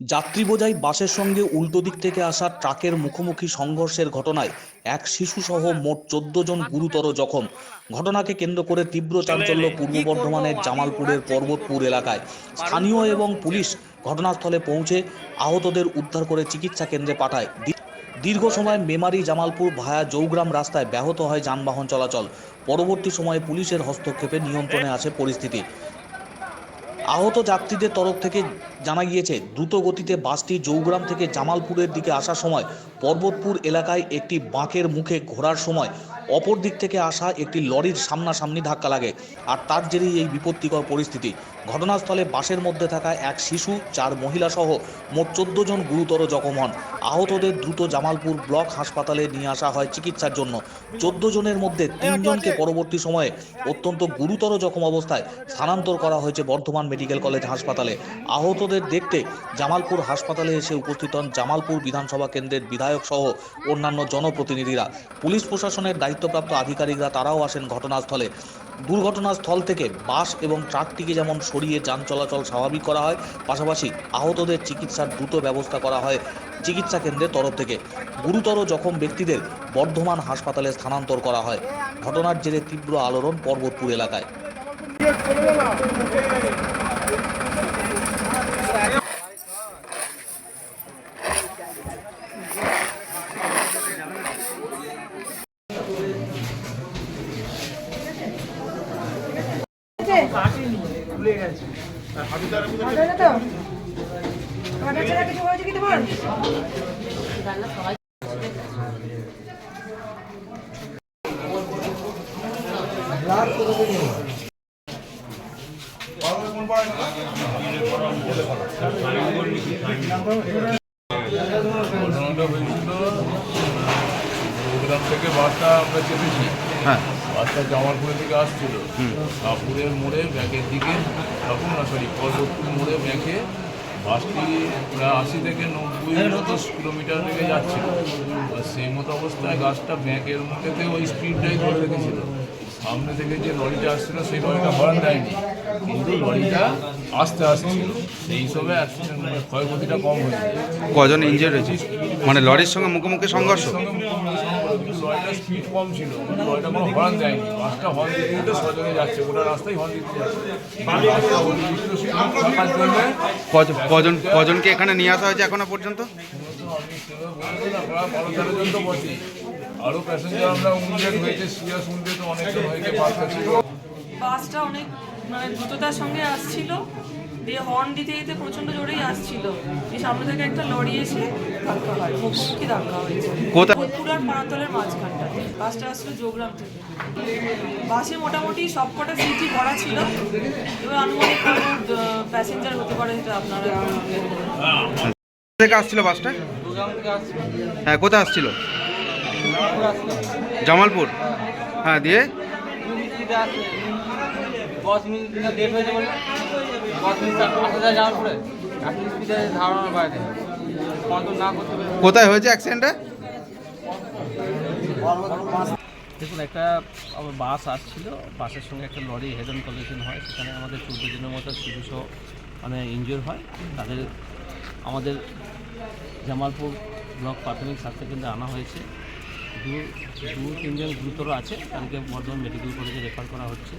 যাত্রী বোঝাই বাসের সঙ্গে উল্টো দিক থেকে আসা ট্রাকের মুখোমুখি সংঘর্ষের ঘটনায় এক শিশুসহ মোট চোদ্দ জন গুরুতর জখম। ঘটনাকে কেন্দ্র করে তীব্র চাঞ্চল্য পূর্ব বর্ধমানের জামালপুরের পর্বতপুর এলাকায়। স্থানীয় এবং পুলিশ ঘটনাস্থলে পৌঁছে আহতদের উদ্ধার করে চিকিৎসা কেন্দ্রে পাঠায়। দীর্ঘ সময় মেমারি জামালপুর ভায়া জৌগ্রাম রাস্তায় ব্যাহত হয় যানবাহন চলাচল। পরবর্তী সময়ে পুলিশের হস্তক্ষেপে নিয়ন্ত্রণে আসে পরিস্থিতি। আহত যাত্রীদের তরফ থেকে জানা গিয়েছে, দ্রুত গতিতে বাসটি জৌগ্রাম থেকে জামালপুরের দিকে আসার সময় পর্বতপুর এলাকায় একটি বাঁকের মুখে ঘোরার সময় অপর দিক থেকে আসা একটি লরির সামনাসামনি ধাক্কা লাগে আর তার জেরেই এই বিপত্তিকর পরিস্থিতি। ঘটনাস্থলে বাসের মধ্যে থাকা এক শিশু, চার মহিলা সহ মোট চোদ্দ জন গুরুতর জখম হন। আহতদের দ্রুত জামালপুর ব্লক হাসপাতালে নিয়ে আসা হয় চিকিৎসার জন্য। চোদ্দ জনের মধ্যে তিনজনকে পরবর্তী সময়ে অত্যন্ত গুরুতর জখম অবস্থায় স্থানান্তর করা হয়েছে বর্ধমান মেডিকেল কলেজ হাসপাতালে। আহতদের দেখতে জামালপুর হাসপাতালে এসে উপস্থিত হন জামালপুর বিধানসভা কেন্দ্রের বিধায়ক সহ অন্যান্য জনপ্রতিনিধিরা। পুলিশ প্রশাসনের দায়িত্বপ্রাপ্ত আধিকারিকরা তারাও আসেন ঘটনাস্থলে। দুর্ঘটনাস্থল থেকে বাস এবং ট্রাকটিকে যেমন সরিয়ে যান চলাচল স্বাভাবিক করা হয়, পাশাপাশি আহতদের চিকিৎসার দ্রুত ব্যবস্থা করা হয় চিকিৎসা কেন্দ্রের তরফ থেকে। গুরুতর জখম ব্যক্তিদের বর্ধমান হাসপাতালে স্থানান্তর করা হয়। ঘটনার জেরে তীব্র আলোড়ন পর্বতপুর এলাকায়। ঘটনাটা থেকে বাসটা আমরা চেপেছি। হ্যাঁ। বাসটা জামালপুরের দিকে আসছিল। কাপুরের মোড়ে ব্যাকের দিকে। কাপুর না সরি পর্বতপুর মোড়ে ব্যাকে বাসটি প্রায় আশি থেকে নব্বই মতো কিলোমিটার থেকে যাচ্ছিল। সেই মতো অবস্থায় গাছটা ব্যাকের মধ্যে ওই স্পিডটাই ধরে রেখেছিল। সামনে থেকে যে লরিটা আসছিল সেই লরিটা হর্ন দেয়নি। কিন্তু লরিটা আস্তে আসছিল। সেই হিসাবে অ্যাক্সিডেন্ট ক্ষয়ক্ষতিটা কম হয়েছে। কজন ইঞ্জিয়ার হয়েছে? মানে লরির সঙ্গে মুখোমুখি সংঘর্ষ? স্পিড কম ছিল। কোনো হর্ন দেয়নি। বাসটা হর্ন দিতে দিতে সজনে যাচ্ছে। ওটা রাস্তায় হর্ন দিতে যাচ্ছে। কজন কজনকে এখানে নিয়ে আসা হয়েছে এখনও পর্যন্ত আরও প্যাসেঞ্জার আমরা উন্ডেড হয়েছে সিরিয়াস উন্ডেড অনেকজন হয়েছে বাসটা অনেক মানে দ্রুততার সঙ্গে আসছিল দিয়ে হর্ন দিতে দিতে প্রচণ্ড জোরেই আসছিল। এই সামনে থেকে একটা লরি এসে ধাক্কা হয় মুখোমুখি ধাক্কা হয়েছে। কোথায়? পুরার পাড়াতলের মাঝখানটাতে বাসটা আসছিল যোগগ্রাম থেকে। বাসে মোটামুটি সবকটা সিটই ভরা ছিল। এবার আনুমানিক প্যাসেঞ্জার হতে পারে এটা আপনারা থেকে আসছিল বাসটা? হ্যাঁ কোথায় আসছিল? জামালপুর হ্যাঁ দিয়ে? দশ মিনিট লেট হয়েছে বলে দশ মিনিট আসা যায় যাওয়ার পরে এখন স্পিডে ধারণার বাইরে। কন্ট্রোল না করতে পেরে কোথায় হয়েছে অ্যাক্সিডেন্টটা দেখুন একটা আমার বাস আসছিল বাসের সঙ্গে একটা লরি হেড অন কলিশন হয় সেখানে আমাদের চোদ্দ জনের মতো শিশুসহ মানে ইনজিওর হয়। তাদের আমাদের জামালপুর ব্লক প্রাথমিক স্বাস্থ্যকেন্দ্রে আনা হয়েছে। দু দু তিনজন গুরুতর আছে তাদেরকে বর্ধমান মেডিকেল কলেজে রেফার করা হচ্ছে।